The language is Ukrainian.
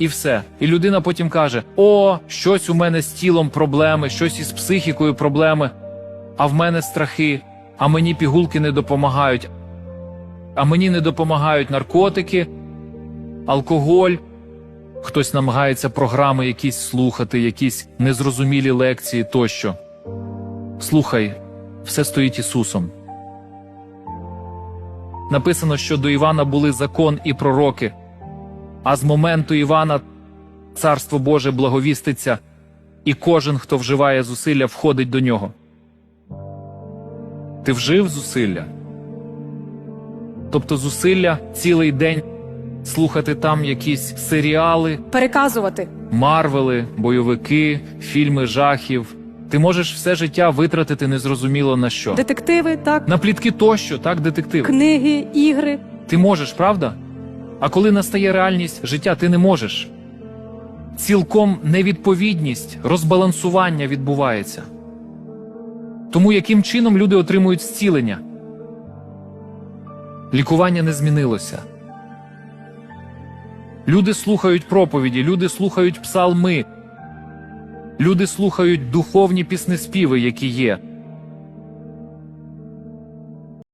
і все. І людина потім каже: О, щось у мене з тілом проблеми, щось із психікою проблеми, а в мене страхи, а мені пігулки не допомагають, а мені не допомагають наркотики, алкоголь. Хтось намагається програми якісь слухати, якісь незрозумілі лекції тощо. Слухай, все стоїть Ісусом. Написано, що до Івана були закон і пророки, а з моменту Івана царство Боже благовіститься, і кожен, хто вживає зусилля, входить до нього. Ти вжив зусилля? Тобто зусилля цілий день слухати там якісь серіали, переказувати. марвели, бойовики, фільми жахів. Ти можеш все життя витратити незрозуміло на що. Детективи, так, На плітки тощо, так, детектив. книги, ігри. Ти можеш, правда? А коли настає реальність життя, ти не можеш. Цілком невідповідність, розбалансування відбувається. Тому яким чином люди отримують зцілення? Лікування не змінилося. Люди слухають проповіді, люди слухають псалми, люди слухають духовні піснеспіви, які є.